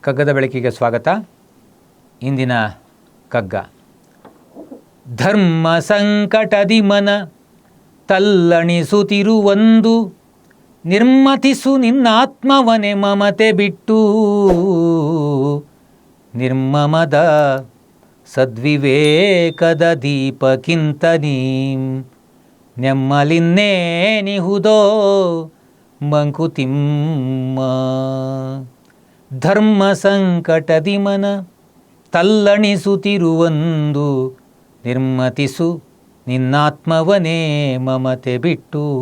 ಕಗ್ಗದ ಬೆಳಕಿಗೆ ಸ್ವಾಗತ. ಇಂದಿನ ಕಗ್ಗ. ಧರ್ಮ ಸಂಕಟದಿ ಮನ ತಲ್ಲಣಿಸುತ್ತಿರುವಂದು ನಿರ್ಮತಿಸು ನಿನ್ನಾತ್ಮವನೆ ಮಮತೆ ಬಿಟ್ಟು. ನಿರ್ಮಮದ ಸದ್ವಿವೇಕದ ದೀಪಕ್ಕಿಂತ ನೆಮ್ಮಲಿನ್ನೇ ನಿಹುದೋ ಮಂಕುತಿಮ್ಮ. ಧರ್ಮ ಸಂಕಟದಿ ಮನ ತಲ್ಲಣಿಸುತ್ತಿರುವಂದು ನಿರ್ಮತಿಸು ನಿನ್ನಾತ್ಮವನೇ ಮಮತೆ ಬಿಟ್ಟು.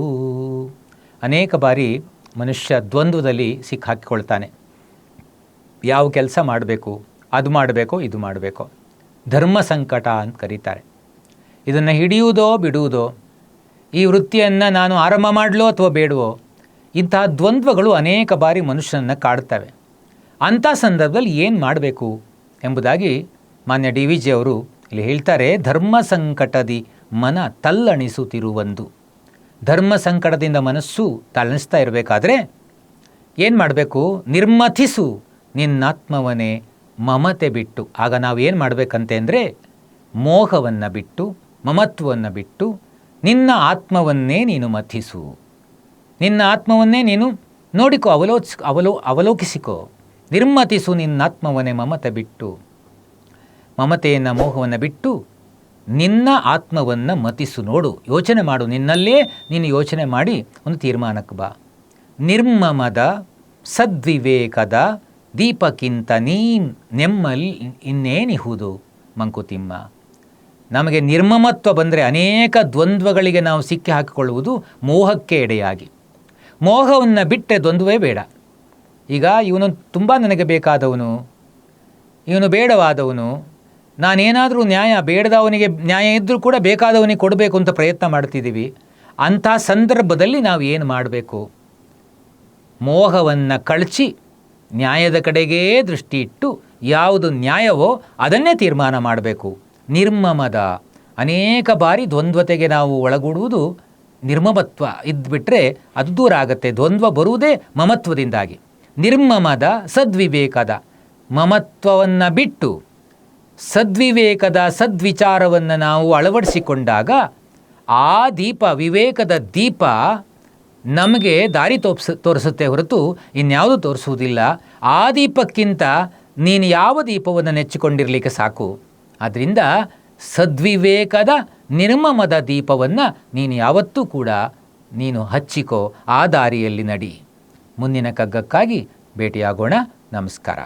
ಅನೇಕ ಬಾರಿ ಮನುಷ್ಯ ದ್ವಂದ್ವದಲ್ಲಿ ಸಿಕ್ಕಾಕಿಕೊಳ್ತಾನೆ ಯಾವ ಕೆಲಸ ಮಾಡಬೇಕು, ಅದು ಮಾಡಬೇಕೋ, ಇದು ಮಾಡಬೇಕೋ. ಧರ್ಮ ಸಂಕಟ ಅಂತ ಕರೀತಾರೆ. ಇದನ್ನು ಹಿಡಿಯುವುದೋ, ಬಿಡುವುದೋ, ಈ ವೃತ್ತಿಯನ್ನು ನಾನು ಆರಂಭ ಮಾಡಲೋ ಅಥವಾ ಬೇಡವೋ, ಇಂತಹ ದ್ವಂದ್ವಗಳು ಅನೇಕ ಬಾರಿ ಮನುಷ್ಯನನ್ನು ಕಾಡ್ತವೆ. ಅಂಥ ಸಂದರ್ಭದಲ್ಲಿ ಏನು ಮಾಡಬೇಕು ಎಂಬುದಾಗಿ ಮಾನ್ಯ ಡಿ ವಿ ಜಿ ಅವರು ಇಲ್ಲಿ ಹೇಳ್ತಾರೆ, ಧರ್ಮ ಸಂಕಟದಿ ಮನ ತಲ್ಲಣಿಸುತ್ತಿರುವಂದು. ಧರ್ಮ ಸಂಕಟದಿಂದ ಮನಸ್ಸು ತಲ್ಲಣಿಸ್ತಾ ಇರಬೇಕಾದ್ರೆ ಏನು ಮಾಡಬೇಕು? ನಿರ್ಮಥಿಸು, ನಿನ್ನಾತ್ಮವನೇ ಮಮತೆ ಬಿಟ್ಟು. ಆಗ ನಾವು ಏನು ಮಾಡಬೇಕಂತೆ ಅಂದರೆ, ಮೋಹವನ್ನು ಬಿಟ್ಟು ಮಮತ್ವವನ್ನು ಬಿಟ್ಟು, ನಿನ್ನ ಆತ್ಮವನ್ನೇ ನೀನು ಮಥಿಸು. ನಿನ್ನ ಆತ್ಮವನ್ನೇ ನೀನು ನೋಡಿಕೋ, ಅವಲೋಚ, ಅವಲೋ, ಅವಲೋಕಿಸಿಕೋ. ನಿರ್ಮತಿಸು ನಿನ್ನ ಆತ್ಮವನ್ನೇ ಮಮತೆ ಬಿಟ್ಟು, ಮಮತೆಯನ್ನು ಮೋಹವನ್ನು ಬಿಟ್ಟು, ನಿನ್ನ ಆತ್ಮವನ್ನು ಮತಿಸು ನೋಡು, ಯೋಚನೆ ಮಾಡು, ನಿನ್ನಲ್ಲೇ ನೀನು ಯೋಚನೆ ಮಾಡಿ ಒಂದು ತೀರ್ಮಾನಕ್ಕೆ ಬಾ. ನಿರ್ಮಮದ ಸದ್ವಿವೇಕದ ದೀಪಕ್ಕಿಂತ ನೀ ನೆಮ್ಮಲ್ಲಿ ಇನ್ನೇನಿಹುದು ಮಂಕುತಿಮ್ಮ? ನಮಗೆ ನಿರ್ಮಮತ್ವ ಬಂದರೆ ಅನೇಕ ದ್ವಂದ್ವಗಳಿಗೆ ನಾವು ಸಿಕ್ಕಿ ಹಾಕಿಕೊಳ್ಳುವುದು ಮೋಹಕ್ಕೆ ಎಡೆಯಾಗಿ ಮೋಹವನ್ನು ಬಿಟ್ಟರೆ ದ್ವಂದ್ವೇ ಬೇಡ. ಈಗ ಇವನು ತುಂಬ ನನಗೆ ಬೇಕಾದವನು. ಇವನು ಬೇಡವಾದವನು. ನಾನೇನಾದರೂ ನ್ಯಾಯ ಬೇಡದವನಿಗೆ ನ್ಯಾಯ ಇದ್ದರೂ ಕೂಡ ಬೇಕಾದವನಿಗೆ ಕೊಡಬೇಕು ಅಂತ ಪ್ರಯತ್ನ ಮಾಡ್ತಿದ್ದೀವಿ. ಅಂಥ ಸಂದರ್ಭದಲ್ಲಿ ನಾವು ಏನು ಮಾಡಬೇಕು? ಮೋಹವನ್ನು ಕಳಚಿ ನ್ಯಾಯದ ಕಡೆಗೇ ದೃಷ್ಟಿ ಇಟ್ಟು ಯಾವುದು ನ್ಯಾಯವೋ ಅದನ್ನೇ ತೀರ್ಮಾನ ಮಾಡಬೇಕು. ನಿರ್ಮಮದ. ಅನೇಕ ಬಾರಿ ದ್ವಂದ್ವತೆಗೆ ನಾವು ಒಳಗೂಡುವುದು ನಿರ್ಮಮತ್ವ ಇದ್ದುಬಿಟ್ರೆ ಅದು ದೂರ ಆಗುತ್ತೆ. ದ್ವಂದ್ವ ಬರುವುದೇ ಮಮತ್ವದಿಂದಾಗಿ. ನಿರ್ಮಮದ ಸದ್ವಿವೇಕದ, ಮಮತ್ವವನ್ನು ಬಿಟ್ಟು ಸದ್ವಿವೇಕದ ಸದ್ವಿಚಾರವನ್ನು ನಾವು ಅಳವಡಿಸಿಕೊಂಡಾಗ ಆ ದೀಪ, ವಿವೇಕದ ದೀಪ ನಮಗೆ ದಾರಿ ತೋಪ್ಸ, ತೋರಿಸುತ್ತೆ ಹೊರತು ಇನ್ಯಾವುದು ತೋರಿಸುವುದಿಲ್ಲ. ಆ ದೀಪಕ್ಕಿಂತ ನೀನು ಯಾವ ದೀಪವನ್ನು ನೆಚ್ಚಿಕೊಂಡಿರಲಿಕ್ಕೆ ಸಾಕು? ಆದ್ದರಿಂದ ಸದ್ವಿವೇಕದ, ನಿರ್ಮಮದ ದೀಪವನ್ನು ನೀನು ಯಾವತ್ತೂ ಕೂಡ ನೀನು ಹಚ್ಚಿಕೋ, ಆ ದಾರಿಯಲ್ಲಿ ನಡಿ. ಮುಂದಿನ ಕಗ್ಗಕ್ಕಾಗಿ ಭೇಟಿಯಾಗೋಣ. ನಮಸ್ಕಾರ.